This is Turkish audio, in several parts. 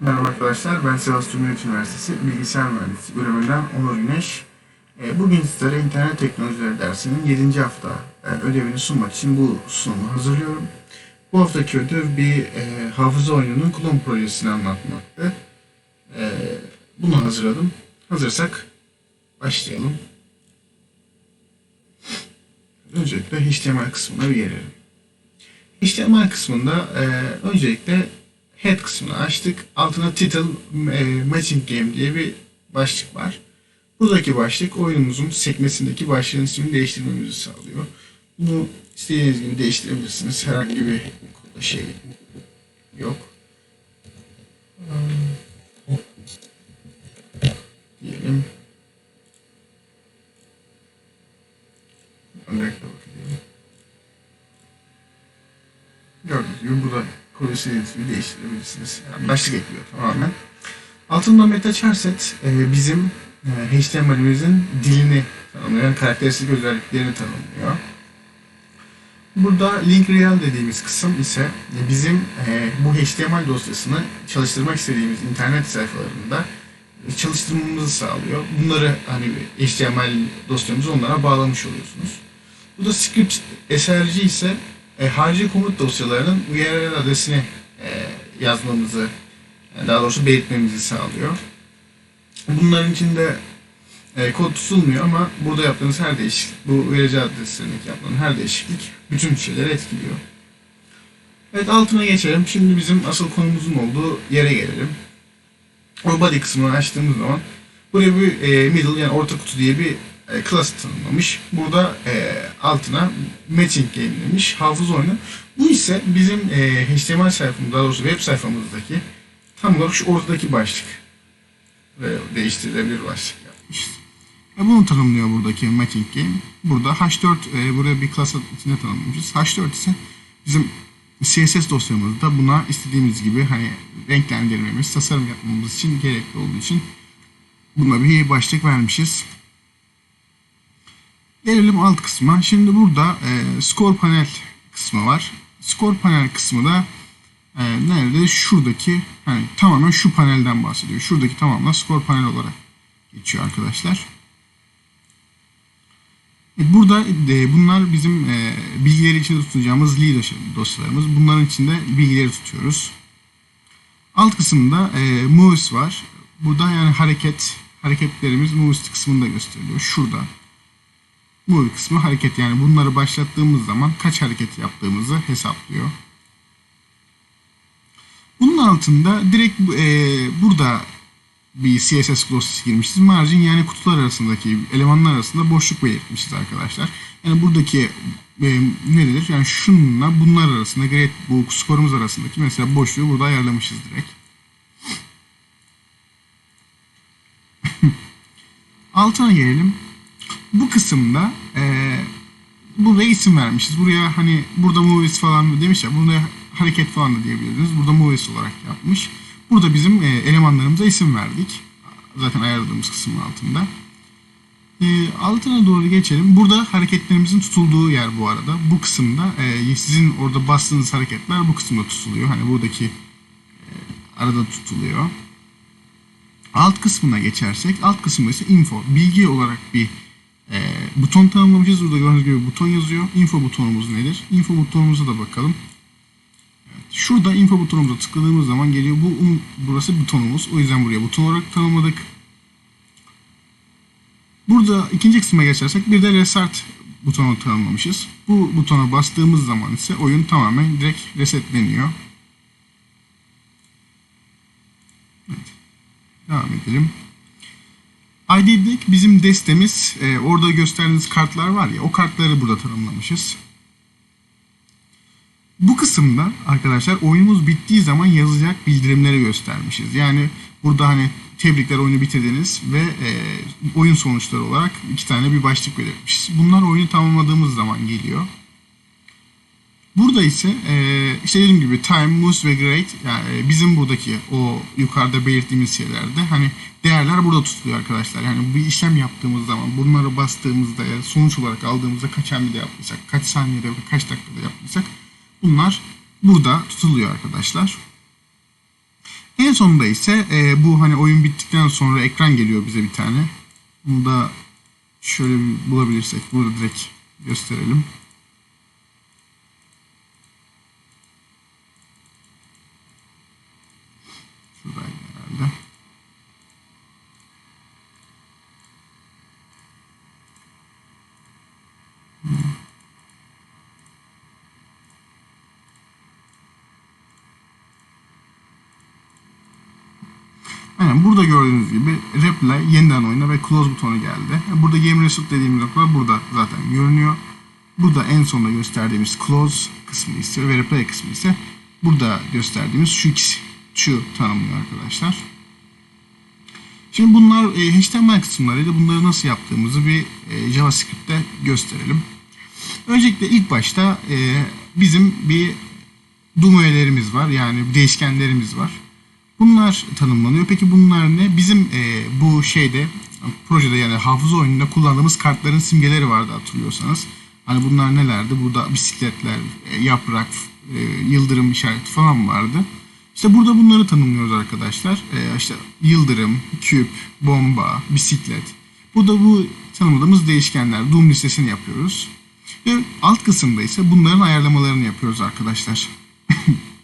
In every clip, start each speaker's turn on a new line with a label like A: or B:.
A: Merhaba arkadaşlar, ben Sivas Cumhuriyet Üniversitesi Bilgisayar Mühendisliği bölümünden Onur Güneş. Ee, Bugün sizlere internet teknolojileri dersinin 7. hafta e, ödevini sunmak için bu sunumu hazırlıyorum. Bu haftaki ödev bir e, hafıza oyununun klon projesini anlatmaktı. E, bunu hazırladım. Hazırsak başlayalım. Öncelikle HTML kısmına bir gelelim. HTML kısmında e, öncelikle head kısmını açtık. Altına title e, matching game diye bir başlık var. Buradaki başlık oyunumuzun sekmesindeki başlığın ismini değiştirmemizi sağlıyor. Bunu istediğiniz gibi değiştirebilirsiniz. Herhangi bir şey yok. Diyelim. Öncelikle bakayım. Gördüğünüz gibi burada Crucial ismi değiştirebilirsiniz. Yani başlık ekliyor tamamen. Altında meta charset e, bizim e, HTML'imizin dilini tanımlıyor. Yani karakteristik özelliklerini tanımlıyor. Burada link real dediğimiz kısım ise e, bizim e, bu HTML dosyasını çalıştırmak istediğimiz internet sayfalarında çalıştırmamızı sağlıyor. Bunları hani HTML dosyamızı onlara bağlamış oluyorsunuz. Bu da script SRC ise e, harici komut dosyalarının URL adresini e, yazmamızı, yani daha doğrusu belirtmemizi sağlıyor. Bunların içinde e, kod tutulmuyor ama burada yaptığınız her değişiklik, bu URL adreslerindeki yaptığınız her değişiklik bütün şeyleri etkiliyor. Evet altına geçelim. Şimdi bizim asıl konumuzun olduğu yere gelelim. O body kısmını açtığımız zaman buraya bir e, middle yani orta kutu diye bir e, tanımlamış. Burada e, altına matching game demiş. Hafıza oyunu. Bu ise bizim e, HTML sayfamız, daha doğrusu web sayfamızdaki tam olarak şu ortadaki başlık. Ve değiştirilebilir başlık yapmış. E, bunu tanımlıyor buradaki matching game. Burada H4 e, buraya bir class içinde tanımlamışız. H4 ise bizim CSS dosyamızda buna istediğimiz gibi hani renklendirmemiz, tasarım yapmamız için gerekli olduğu için buna bir başlık vermişiz. Gelelim alt kısma. Şimdi burada e, score panel kısmı var. Score panel kısmı da e, nerede? Şuradaki hani tamamen şu panelden bahsediyor. Şuradaki tamamen score panel olarak geçiyor arkadaşlar. E, burada e, bunlar bizim e, bilgileri içinde tutacağımız leader dosyalarımız. Bunların içinde bilgileri tutuyoruz. Alt kısımda e, moves var. Burada yani hareket hareketlerimiz moves kısmında gösteriliyor. Şurada bu kısmı hareket yani bunları başlattığımız zaman kaç hareket yaptığımızı hesaplıyor. Bunun altında direkt e, burada bir CSS dosyası girmişiz. Margin yani kutular arasındaki elemanlar arasında boşluk belirtmişiz arkadaşlar. Yani buradaki e, nedir? Yani şununla bunlar arasında grade bu skorumuz arasındaki mesela boşluğu burada ayarlamışız direkt. Altına gelelim bu kısımda e, buraya isim vermişiz. Buraya hani burada movies falan demiş ya burada hareket falan da diyebilirsiniz. Burada movies olarak yapmış. Burada bizim e, elemanlarımıza isim verdik. Zaten ayarladığımız kısmın altında. E, altına doğru geçelim. Burada hareketlerimizin tutulduğu yer bu arada. Bu kısımda e, sizin orada bastığınız hareketler bu kısımda tutuluyor. Hani buradaki e, arada tutuluyor. Alt kısmına geçersek, alt kısımda ise info, bilgi olarak bir e, buton tanımlamışız. Burada gördüğünüz gibi buton yazıyor. Info butonumuz nedir? Info butonumuza da bakalım. Evet, şurada info butonumuza tıkladığımız zaman geliyor. Bu um, burası butonumuz. O yüzden buraya buton olarak tanımladık. Burada ikinci kısma geçersek bir de restart butonu tanımlamışız. Bu butona bastığımız zaman ise oyun tamamen direkt resetleniyor. Evet. Devam edelim. ID'deki bizim destemiz e, orada gösterdiğiniz kartlar var ya o kartları burada tanımlamışız. Bu kısımda arkadaşlar oyunumuz bittiği zaman yazacak bildirimleri göstermişiz. Yani burada hani tebrikler oyunu bitirdiniz ve e, oyun sonuçları olarak iki tane bir başlık belirtmişiz. Bunlar oyunu tamamladığımız zaman geliyor. Burada ise e, işte dediğim gibi time, moose ve grade yani bizim buradaki o yukarıda belirttiğimiz şeylerde hani değerler burada tutuluyor arkadaşlar. Yani bir işlem yaptığımız zaman bunları bastığımızda ya sonuç olarak aldığımızda kaç hamlede yaptıysak, kaç saniyede ve kaç dakikada yaptıysak bunlar burada tutuluyor arkadaşlar. En sonunda ise e, bu hani oyun bittikten sonra ekran geliyor bize bir tane. Bunu da şöyle bulabilirsek burada direkt gösterelim. Aynen burada gördüğünüz gibi Reply yeniden oyna ve close butonu geldi. Burada game reset dediğimiz nokta burada zaten görünüyor. Burada en sonunda gösterdiğimiz close kısmı ise ve replay kısmı ise burada gösterdiğimiz şu ikisi şu tanımlıyor arkadaşlar. Şimdi bunlar e, HTML kısımlarıydı. Bunları nasıl yaptığımızı bir e, JavaScript'te gösterelim. Öncelikle ilk başta e, bizim bir DOM öğelerimiz var. Yani değişkenlerimiz var. Bunlar tanımlanıyor. Peki bunlar ne? Bizim e, bu şeyde projede yani hafıza oyununda kullandığımız kartların simgeleri vardı hatırlıyorsanız. Hani bunlar nelerdi? Burada bisikletler, e, yaprak, e, yıldırım işareti falan vardı. İşte burada bunları tanımlıyoruz arkadaşlar. E, işte yıldırım, küp, bomba, bisiklet. Burada bu tanımladığımız değişkenler. Doom listesini yapıyoruz. Ve alt kısımda ise bunların ayarlamalarını yapıyoruz arkadaşlar.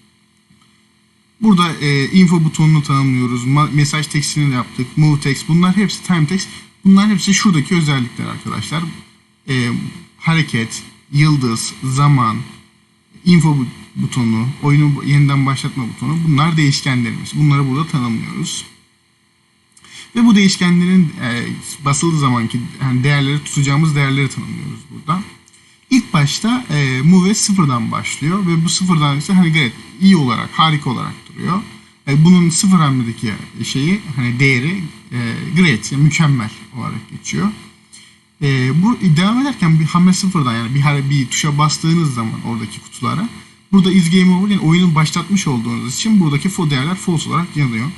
A: Burada e, info butonunu tanımlıyoruz. Ma- mesaj tekstini yaptık. Move text. Bunlar hepsi time text. Bunlar hepsi şuradaki özellikler arkadaşlar. E, hareket, yıldız, zaman, info bu- butonu, oyunu yeniden başlatma butonu. Bunlar değişkenlerimiz. Bunları burada tanımlıyoruz. Ve bu değişkenlerin e, basıldığı zamanki yani değerleri tutacağımız değerleri tanımlıyoruz burada. İlk başta e, move sıfırdan başlıyor ve bu sıfırdan ise hani gayet iyi olarak, harika olarak duruyor. E, bunun sıfır hamledeki şeyi hani değeri e, great, yani mükemmel olarak geçiyor. E, bu devam ederken bir hamle sıfırdan yani bir bir tuşa bastığınız zaman oradaki kutulara burada is game over yani oyunun başlatmış olduğunuz için buradaki fo değerler false olarak yanıyor.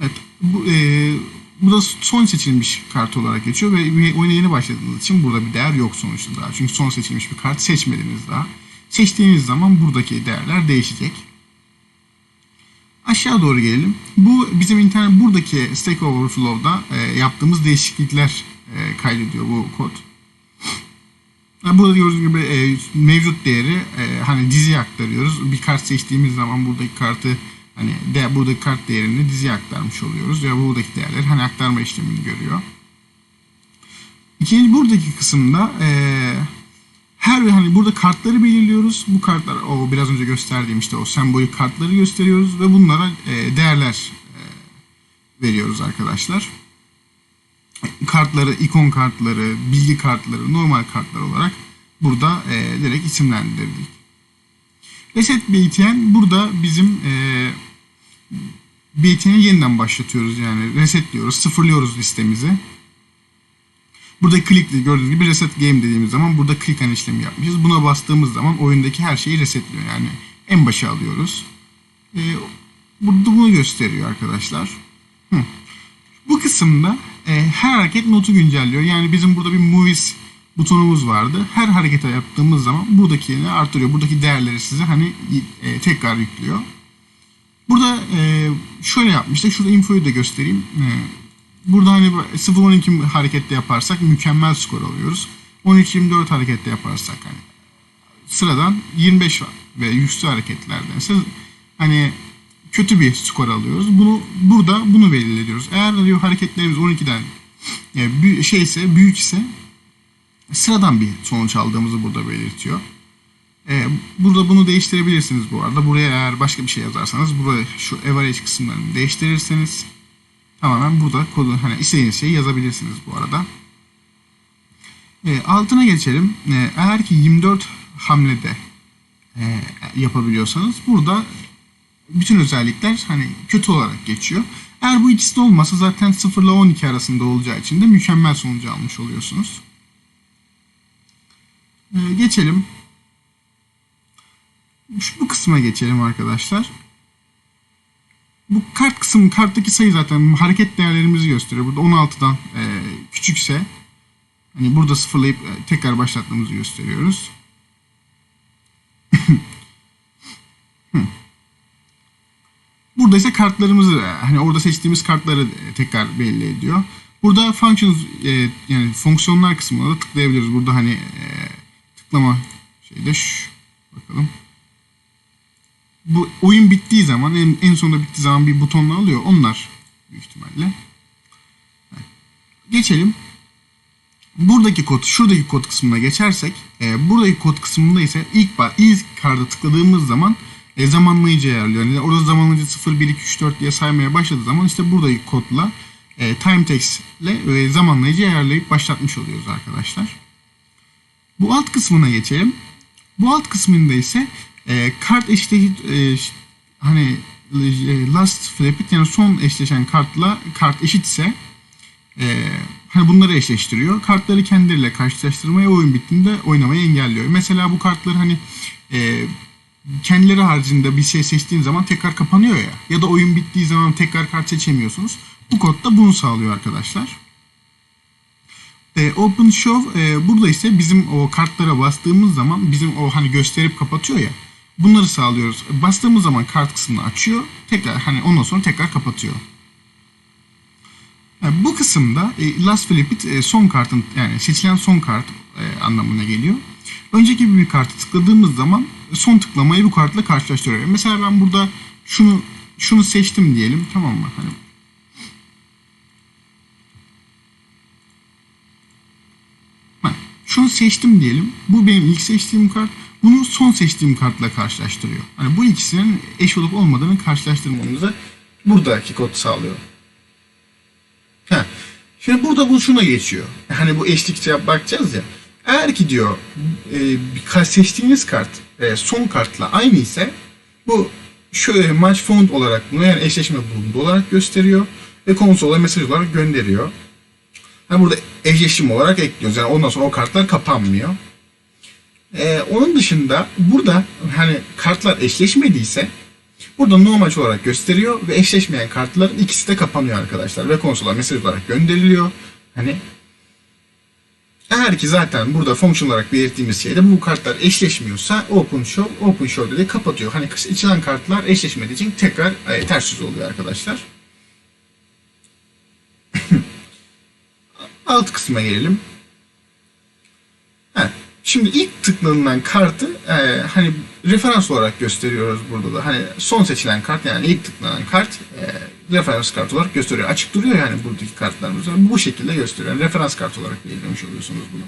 A: Evet, bu, e, bu da son seçilmiş kart olarak geçiyor ve oyuna yeni başladığınız için burada bir değer yok sonuçta daha. Çünkü son seçilmiş bir kart seçmediniz daha. Seçtiğiniz zaman buradaki değerler değişecek. Aşağı doğru gelelim. Bu bizim internet buradaki Stack Overflow'da e, yaptığımız değişiklikler e, kaydediyor bu kod. Burada gördüğünüz gibi e, mevcut değeri e, hani diziye aktarıyoruz. Bir kart seçtiğimiz zaman buradaki kartı hani de, buradaki kart değerini diziye aktarmış oluyoruz. Ya buradaki değerler hani aktarma işlemini görüyor. İkinci buradaki kısımda e, her hani burada kartları belirliyoruz. Bu kartlar o biraz önce gösterdiğim işte o sembolik kartları gösteriyoruz ve bunlara e, değerler e, veriyoruz arkadaşlar. Kartları, ikon kartları, bilgi kartları, normal kartlar olarak burada e, direkt isimlendirdik. Reset BTN burada bizim e, BTN'i yeniden başlatıyoruz yani resetliyoruz, sıfırlıyoruz listemizi. Burada click gördüğünüz gibi reset game dediğimiz zaman burada click an işlemi yapmışız. Buna bastığımız zaman oyundaki her şeyi resetliyor. Yani en başa alıyoruz. Ee, burada bunu gösteriyor arkadaşlar. Hı. Bu kısımda e, her hareket notu güncelliyor. Yani bizim burada bir movies butonumuz vardı. Her harekete yaptığımız zaman buradakini artırıyor. Buradaki değerleri size hani e, tekrar yüklüyor. Burada e, şöyle yapmıştık. Şurada infoyu da göstereyim. E, burada hani 0-12 harekette yaparsak mükemmel skor alıyoruz. 13-24 harekette yaparsak hani sıradan 25 var ve yüksek hareketlerde ise hani kötü bir skor alıyoruz. Bunu burada bunu belirliyoruz. Eğer diyor hareketlerimiz 12'den e, büyük, şeyse büyük ise sıradan bir sonuç aldığımızı burada belirtiyor. E, burada bunu değiştirebilirsiniz bu arada. Buraya eğer başka bir şey yazarsanız buraya şu average kısımlarını değiştirirseniz tamamen burada kodu hani istediğiniz şeyi yazabilirsiniz bu arada. E, altına geçelim. E, eğer ki 24 hamlede e, yapabiliyorsanız burada bütün özellikler hani kötü olarak geçiyor. Eğer bu ikisi de olmasa zaten 0 ile 12 arasında olacağı için de mükemmel sonucu almış oluyorsunuz. Ee, geçelim. Şu bu kısma geçelim arkadaşlar. Bu kart kısmı, karttaki sayı zaten hareket değerlerimizi gösteriyor. Burada 16'dan e, küçükse hani burada sıfırlayıp e, tekrar başlattığımızı gösteriyoruz. burada ise kartlarımızı e, hani orada seçtiğimiz kartları e, tekrar belli ediyor. Burada functions e, yani fonksiyonlar kısmına da tıklayabiliriz. Burada hani e, tıklama şeyde şu, bakalım. Bu oyun bittiği zaman en, en sonunda bittiği zaman bir butonla alıyor. Onlar büyük ihtimalle. Geçelim. Buradaki kod, şuradaki kod kısmına geçersek, e, buradaki kod kısmında ise ilk ilk karda tıkladığımız zaman e, zamanlayıcı ayarlıyor. Yani orada zamanlayıcı 0, 1, 2, 3, 4 diye saymaya başladığı zaman işte buradaki kodla e, time text ile e, zamanlayıcı ayarlayıp başlatmış oluyoruz arkadaşlar. Bu alt kısmına geçelim. Bu alt kısmında ise e, kart eşit e, ş- hani e, last flip yani son eşleşen kartla kart eşitse e, hani bunları eşleştiriyor. Kartları kendileriyle karşılaştırmaya oyun bittiğinde oynamayı engelliyor. Mesela bu kartları hani e, kendileri haricinde bir şey seçtiğin zaman tekrar kapanıyor ya. Ya da oyun bittiği zaman tekrar kart seçemiyorsunuz. Bu kod da bunu sağlıyor arkadaşlar. E, Open Show e, burada ise bizim o kartlara bastığımız zaman bizim o hani gösterip kapatıyor ya. Bunları sağlıyoruz. Bastığımız zaman kart kısmını açıyor. Tekrar hani ondan sonra tekrar kapatıyor. Yani bu kısımda e, Last Flip It e, son kartın yani seçilen son kart e, anlamına geliyor. Önceki bir kartı tıkladığımız zaman son tıklamayı bu kartla karşılaştırıyor. Mesela ben burada şunu şunu seçtim diyelim tamam mı? Hani Ha, şunu seçtim diyelim. Bu benim ilk seçtiğim kart. Bunu son seçtiğim kartla karşılaştırıyor. Hani bu ikisinin eş olup olmadığını karşılaştırmamızı buradaki kod sağlıyor. Ha. Şimdi burada bu şuna geçiyor. Hani bu eşlikçe bakacağız ya. Eğer ki diyor e, seçtiğiniz kart e, son kartla aynı ise bu şöyle match found olarak bunu yani eşleşme bulundu olarak gösteriyor ve konsola mesaj olarak gönderiyor. Yani burada eşleşim olarak ekliyoruz. Yani ondan sonra o kartlar kapanmıyor. Ee, onun dışında burada hani kartlar eşleşmediyse burada no match olarak gösteriyor ve eşleşmeyen kartların ikisi de kapanıyor arkadaşlar ve konsola mesaj olarak gönderiliyor. Hani eğer ki zaten burada fonksiyon olarak belirttiğimiz şeyde bu kartlar eşleşmiyorsa open show, open show dedi kapatıyor. Hani içilen kartlar eşleşmediği için tekrar e, ters yüz oluyor arkadaşlar. Alt kısma gelelim. Şimdi ilk tıklanılan kartı e, hani referans olarak gösteriyoruz burada da. Hani son seçilen kart yani ilk tıklanan kart e, referans kart olarak gösteriyor. Açık duruyor yani buradaki kartlarımız. Bu şekilde gösteriyor. Yani referans kart olarak belirlemiş oluyorsunuz bunu.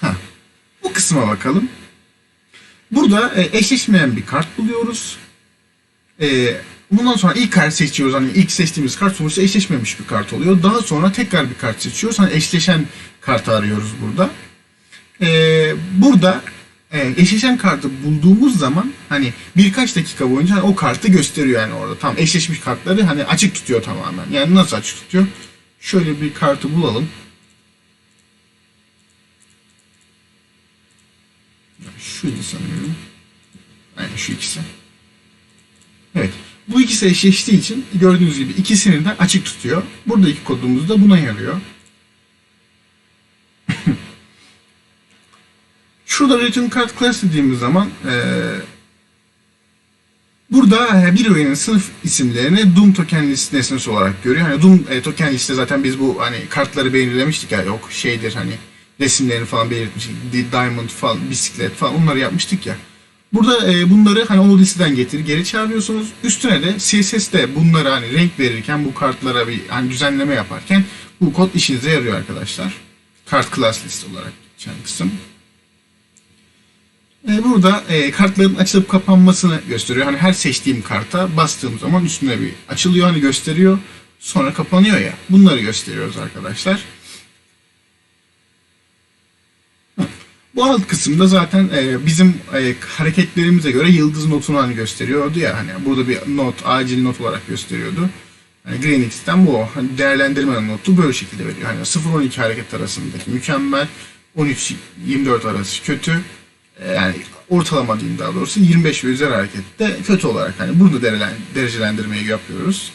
A: Ha, bu kısma bakalım. Burada e, eşleşmeyen bir kart buluyoruz. E, bundan sonra ilk kart seçiyoruz. Hani ilk seçtiğimiz kart sonuçta eşleşmemiş bir kart oluyor. Daha sonra tekrar bir kart seçiyoruz. Hani eşleşen kartı arıyoruz burada. E, burada e, eşleşen kartı bulduğumuz zaman hani birkaç dakika boyunca hani o kartı gösteriyor yani orada. Tam eşleşmiş kartları hani açık tutuyor tamamen. Yani nasıl açık tutuyor? Şöyle bir kartı bulalım. Şuydu sanıyorum. Aynen şu ikisi. Evet. Bu ikisi eşleştiği için gördüğünüz gibi ikisini de açık tutuyor. Buradaki kodumuz da buna yarıyor. Şurada return card class dediğimiz zaman eee burada bir oyunun sınıf isimlerini Doom token list nesnesi olarak görüyor. Hani Doom e, token liste zaten biz bu hani kartları belirlemiştik ya yok şeydir hani resimlerini falan belirtmiştik. Di- Diamond falan, bisiklet falan onları yapmıştık ya. Burada e, bunları hani onu listeden getir geri çağırıyorsunuz. Üstüne de CSS'de bunları hani renk verirken bu kartlara bir hani düzenleme yaparken bu kod işinize yarıyor arkadaşlar. Kart class list olarak geçen kısım. E, burada e, kartların açılıp kapanmasını gösteriyor. Hani her seçtiğim karta bastığım zaman üstüne bir açılıyor hani gösteriyor. Sonra kapanıyor ya. Bunları gösteriyoruz arkadaşlar. Bu alt kısımda zaten e, bizim e, hareketlerimize göre yıldız notunu hani gösteriyordu ya hani burada bir not acil not olarak gösteriyordu. Hani GreenX'ten bu hani değerlendirme notu böyle şekilde veriyor. Hani 0-12 hareket arasındaki mükemmel, 13-24 arası kötü. E, yani ortalama diyeyim daha doğrusu 25 ve üzeri harekette kötü olarak hani burada derelen- derecelendirmeyi yapıyoruz.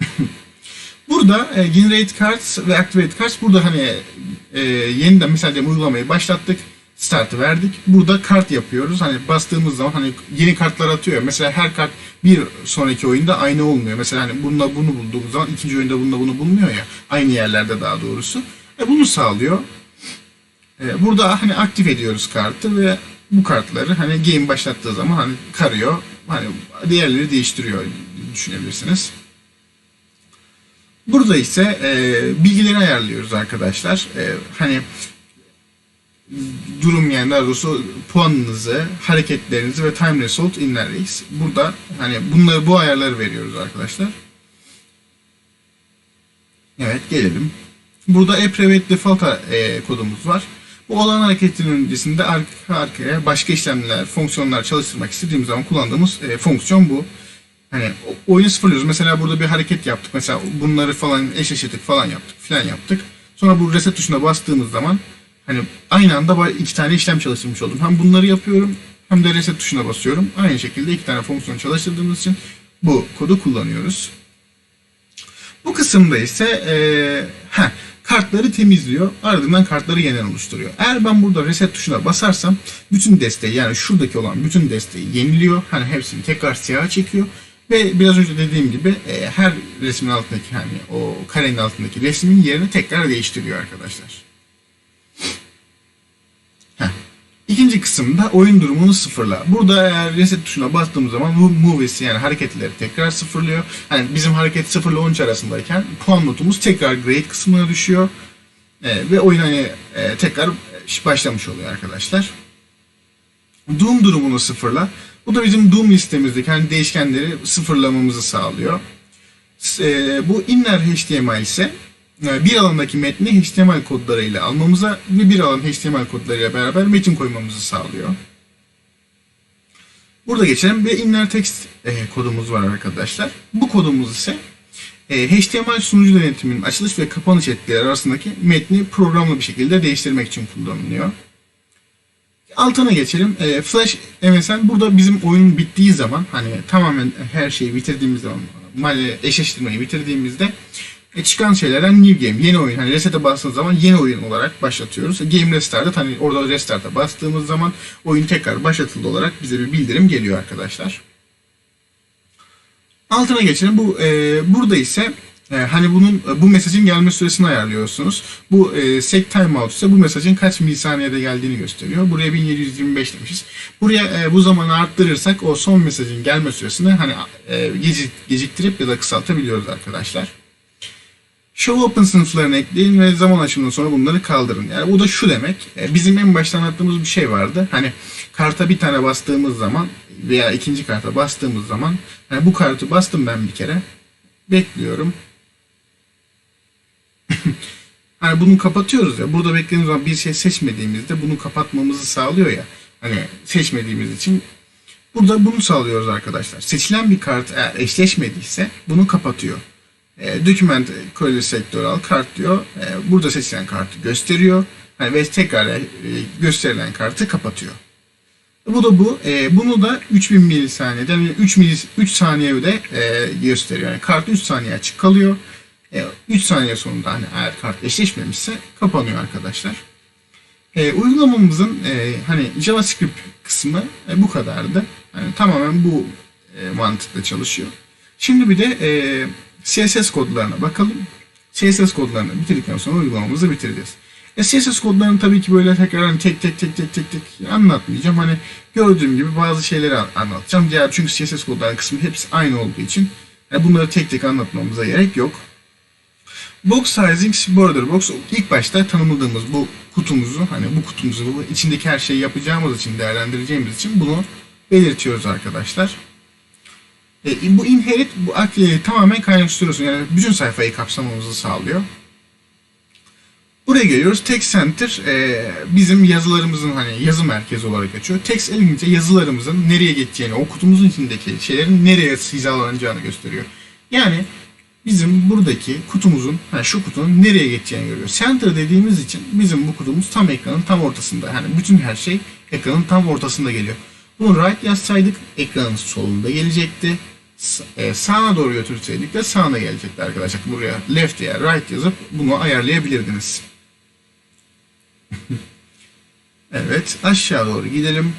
A: Burada e, generate cards ve activate cards burada hani e, yeniden mesela diyelim uygulamayı başlattık. startı verdik. Burada kart yapıyoruz. Hani bastığımız zaman hani yeni kartlar atıyor. Mesela her kart bir sonraki oyunda aynı olmuyor. Mesela hani bununla bunu bulduğumuz zaman ikinci oyunda bununla bunu bulmuyor ya. Aynı yerlerde daha doğrusu. E bunu sağlıyor. E, burada hani aktif ediyoruz kartı ve bu kartları hani game başlattığı zaman hani karıyor. Hani diğerleri değiştiriyor düşünebilirsiniz. Burada ise e, bilgileri ayarlıyoruz arkadaşlar. E, hani durum yani daha doğrusu puanınızı, hareketlerinizi ve time result inner race. Burada hani bunları bu ayarları veriyoruz arkadaşlar. Evet gelelim. Burada e-private default e, kodumuz var. Bu olan hareketin öncesinde arka arkaya başka işlemler, fonksiyonlar çalıştırmak istediğimiz zaman kullandığımız e, fonksiyon bu. Hani oyunu sıfırlıyoruz. Mesela burada bir hareket yaptık. Mesela bunları falan eşleştirdik falan yaptık filan yaptık. Sonra bu reset tuşuna bastığımız zaman hani aynı anda iki tane işlem çalıştırmış oldum. Hem bunları yapıyorum hem de reset tuşuna basıyorum. Aynı şekilde iki tane fonksiyon çalıştırdığımız için bu kodu kullanıyoruz. Bu kısımda ise eee heh, kartları temizliyor. Ardından kartları yeniden oluşturuyor. Eğer ben burada reset tuşuna basarsam bütün desteği yani şuradaki olan bütün desteği yeniliyor. Hani hepsini tekrar siyaha çekiyor. Ve biraz önce dediğim gibi e, her resmin altındaki hani o karenin altındaki resmin yerini tekrar değiştiriyor arkadaşlar. Heh. İkinci kısımda oyun durumunu sıfırla. Burada eğer reset tuşuna bastığımız zaman bu moves'i yani hareketleri tekrar sıfırlıyor. Hani bizim hareket 0 ile 13 arasındayken puan notumuz tekrar grade kısmına düşüyor. Ee, ve oyun hani e, tekrar başlamış oluyor arkadaşlar. Doom durumunu sıfırla. Bu da bizim Doom listemizdeki hani değişkenleri sıfırlamamızı sağlıyor. E, bu inner HTML ise e, bir alandaki metni HTML kodlarıyla almamıza ve bir alan HTML kodlarıyla beraber metin koymamızı sağlıyor. Burada geçelim ve inner text e, kodumuz var arkadaşlar. Bu kodumuz ise e, HTML sunucu denetiminin açılış ve kapanış etkileri arasındaki metni programlı bir şekilde değiştirmek için kullanılıyor. Altına geçelim. E, Flash MSN burada bizim oyun bittiği zaman hani tamamen her şeyi bitirdiğimiz zaman eşleştirmeyi bitirdiğimizde e, çıkan şeylerden new game, yeni oyun. Hani reset'e bastığımız zaman yeni oyun olarak başlatıyoruz. Game restart'ı hani orada restart'a bastığımız zaman oyun tekrar başlatıldı olarak bize bir bildirim geliyor arkadaşlar. Altına geçelim. Bu e, burada ise hani bunun bu mesajın gelme süresini ayarlıyorsunuz. Bu e, set timeout ise bu mesajın kaç milisaniyede geldiğini gösteriyor. Buraya 1725 demişiz. Buraya e, bu zamanı arttırırsak o son mesajın gelme süresini hani e, gecik- geciktirip ya da kısaltabiliyoruz arkadaşlar. Show open sınıflarını ekleyin ve zaman aşımından sonra bunları kaldırın. Yani bu da şu demek. e, Bizim en baştan anlattığımız bir şey vardı. Hani karta bir tane bastığımız zaman veya ikinci karta bastığımız zaman hani bu kartı bastım ben bir kere. Bekliyorum. hani bunu kapatıyoruz ya. Burada beklediğimiz zaman bir şey seçmediğimizde bunu kapatmamızı sağlıyor ya. Hani seçmediğimiz için burada bunu sağlıyoruz arkadaşlar. Seçilen bir kart eğer eşleşmediyse bunu kapatıyor. E, document query sektörel kart diyor. E, burada seçilen kartı gösteriyor. Yani ve tekrar e, gösterilen kartı kapatıyor. Bu da bu. E, bunu da 3000 milisaniyede yani 3, milis, 3 saniyede e, gösteriyor. Yani kart 3 saniye açık kalıyor. E, 3 saniye sonunda hani eğer kart eşleşmemişse kapanıyor arkadaşlar. E, uygulamamızın e, hani JavaScript kısmı e, bu kadardı. Yani tamamen bu e, mantıkla çalışıyor. Şimdi bir de e, CSS kodlarına bakalım. CSS kodlarını bitirdikten sonra uygulamamızı bitireceğiz. E, CSS kodlarını tabii ki böyle tekrar hani tek tek tek tek tek tek anlatmayacağım. Hani gördüğüm gibi bazı şeyleri an- anlatacağım. Diğer çünkü CSS kodların kısmı hepsi aynı olduğu için e, bunları tek tek anlatmamıza gerek yok. Box sizing border box ilk başta tanımladığımız bu kutumuzu hani bu kutumuzu bu içindeki her şeyi yapacağımız için değerlendireceğimiz için bunu belirtiyoruz arkadaşlar. E, bu inherit bu akli tamamen kaynaştırıyorsun. Yani bütün sayfayı kapsamamızı sağlıyor. Buraya geliyoruz. Text Center e, bizim yazılarımızın hani yazı merkezi olarak geçiyor. Text elince yazılarımızın nereye geçeceğini, o kutumuzun içindeki şeylerin nereye hizalanacağını gösteriyor. Yani bizim buradaki kutumuzun, yani şu kutunun nereye geçeceğini görüyor. Center dediğimiz için bizim bu kutumuz tam ekranın tam ortasında. Yani bütün her şey ekranın tam ortasında geliyor. Bunu right yazsaydık ekranın solunda gelecekti. E, sağına doğru götürseydik de sağına gelecekti arkadaşlar. Buraya left ya right yazıp bunu ayarlayabilirdiniz. Evet aşağı doğru gidelim.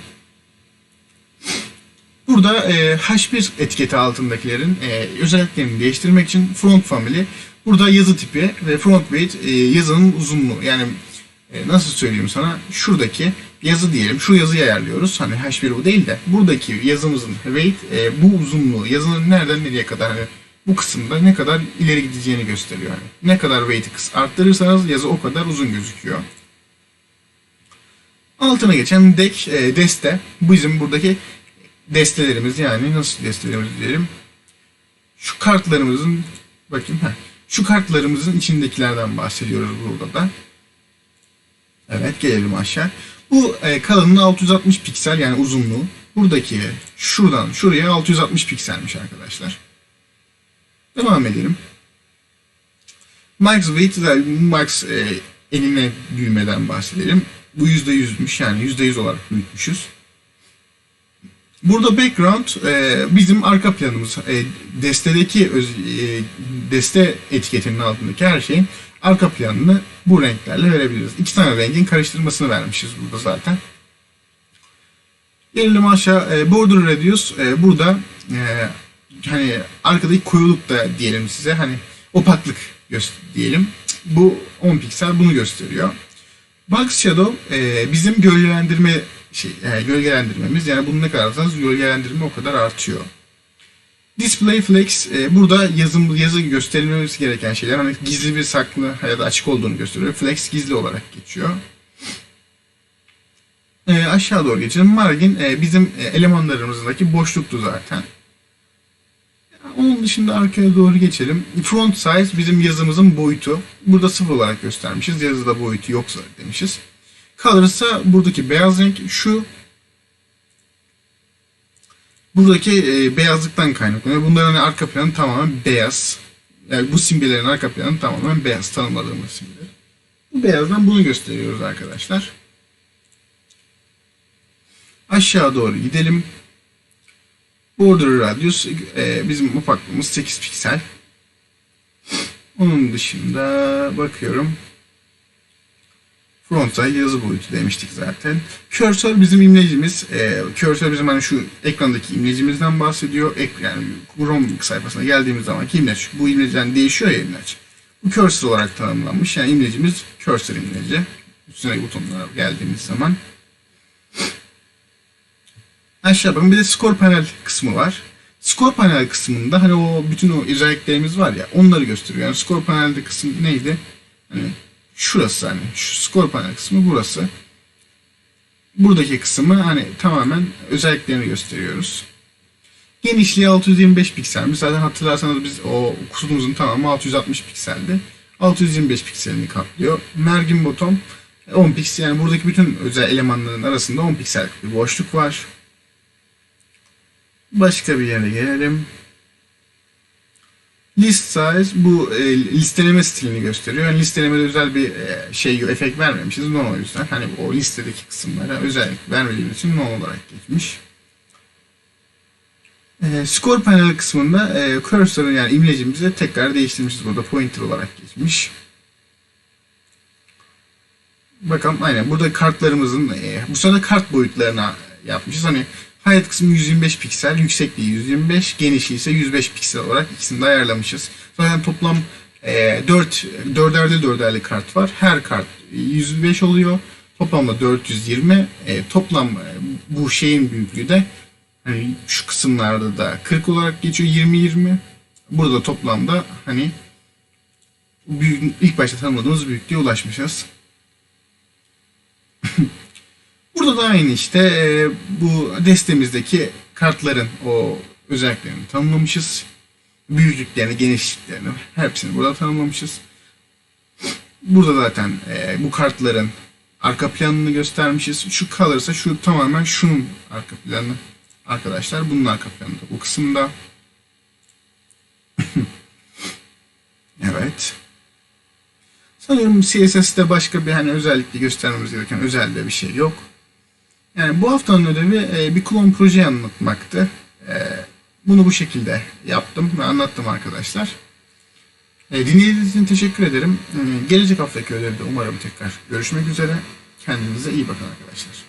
A: Burada e, H1 etiketi altındakilerin e, özelliklerini değiştirmek için front family burada yazı tipi ve front weight e, yazının uzunluğu yani e, nasıl söyleyeyim sana şuradaki yazı diyelim şu yazıyı ayarlıyoruz hani H1 bu değil de buradaki yazımızın weight e, bu uzunluğu yazının nereden nereye kadar hani bu kısımda ne kadar ileri gideceğini gösteriyor. Yani ne kadar weight'i arttırırsanız yazı o kadar uzun gözüküyor. Altına geçen deck, e, deste. Bizim buradaki destelerimiz yani nasıl destelerimiz diyelim. Şu kartlarımızın bakayım ha. Şu kartlarımızın içindekilerden bahsediyoruz burada da. Evet gelelim aşağı. Bu e, kalınlığı 660 piksel yani uzunluğu. Buradaki şuradan şuraya 660 pikselmiş arkadaşlar. Devam edelim. Max weight ve max e, eline büyümeden bahsedelim. Bu %100'müş yani %100 olarak büyütmüşüz. Burada background e, bizim arka planımız. E, destedeki öz, e, deste etiketinin altındaki her şeyin arka planını bu renklerle verebiliriz. İki tane rengin karıştırmasını vermişiz burada zaten. Gelelim aşağı. E, border radius e, burada e, hani arkadaki koyuluk da diyelim size hani opaklık diyelim. Bu 10 piksel bunu gösteriyor. Box Shadow e, bizim gölgelendirme şey e, gölgelendirmemiz yani bunu ne kadar artarsanız gölgelendirme o kadar artıyor. Display Flex e, burada yazım yazı gösterilmemiz gereken şeyler hani gizli bir saklı ya da açık olduğunu gösteriyor. Flex gizli olarak geçiyor. E, aşağı doğru geçelim. Margin e, bizim e, elemanlarımızdaki boşluktu zaten. Onun dışında arkaya doğru geçelim. Front size bizim yazımızın boyutu. Burada sıfır olarak göstermişiz. Yazıda boyutu yoksa demişiz. İse buradaki beyaz renk şu buradaki e, beyazlıktan kaynaklanıyor. Bunların hani arka planı tamamen beyaz. Yani bu simgelerin arka planı tamamen beyaz tanımladığımız simgeler. Bu beyazdan bunu gösteriyoruz arkadaşlar. Aşağı doğru gidelim. Border radius e, bizim opaklığımız 8 piksel. Onun dışında bakıyorum. Frontside yazı boyutu demiştik zaten. Cursor bizim imlecimiz. E, cursor bizim hani şu ekrandaki imlecimizden bahsediyor. Ek, yani Chrome sayfasına geldiğimiz zaman imleç. Bu imlecden değişiyor ya imleç. Bu cursor olarak tanımlanmış. Yani imlecimiz cursor imleci. Üstüne butonlara geldiğimiz zaman. Aşağı bakın bir de score panel kısmı var. Score panel kısmında hani o bütün o özelliklerimiz var ya onları gösteriyor. Yani score panelde kısım neydi? Hani şurası hani şu score panel kısmı burası. Buradaki kısmı hani tamamen özelliklerini gösteriyoruz. Genişliği 625 pikselmiş. Zaten hatırlarsanız biz o kutumuzun tamamı 660 pikseldi. 625 pikselini kaplıyor. Mergin bottom 10 piksel yani buradaki bütün özel elemanların arasında 10 piksellik bir boşluk var. Başka bir yere gelelim. List size bu e, listeleme stilini gösteriyor. Yani listelemede özel bir e, şey efekt vermemişiz. Non o yüzden. Hani o listedeki kısımlara özellik vermediğimiz için non olarak geçmiş. E, score panel kısmında e, cursor'ın yani imlecimizi tekrar değiştirmişiz. Burada pointer olarak geçmiş. Bakalım aynen burada kartlarımızın e, bu sırada kart boyutlarına yapmışız. Hani Hayat kısmı 125 piksel, yüksekliği 125, genişliği ise 105 piksel olarak ikisini de ayarlamışız. Zaten toplam e, 4 dörderli dörderli kart var. Her kart 105 oluyor. Toplamda 420. E, toplam e, bu şeyin büyüklüğü de hani şu kısımlarda da 40 olarak geçiyor 20-20. Burada toplamda hani büyük, ilk başta tanımladığımız büyüklüğe ulaşmışız. Burada da aynı işte e, bu destemizdeki kartların o özelliklerini tanımlamışız. Büyüklüklerini, genişliklerini hepsini burada tanımlamışız. Burada zaten e, bu kartların arka planını göstermişiz. Şu kalırsa şu tamamen şunun arka planı arkadaşlar. Bunun arka planı da bu kısımda. evet. Sanıyorum CSS'de başka bir hani özellikle göstermemiz gereken özel bir şey yok. Yani bu haftanın ödevi e, bir klon projeyi anlatmaktı. E, bunu bu şekilde yaptım ve anlattım arkadaşlar. E, dinlediğiniz için teşekkür ederim. E, gelecek haftaki ödevde umarım tekrar görüşmek üzere. Kendinize iyi bakın arkadaşlar.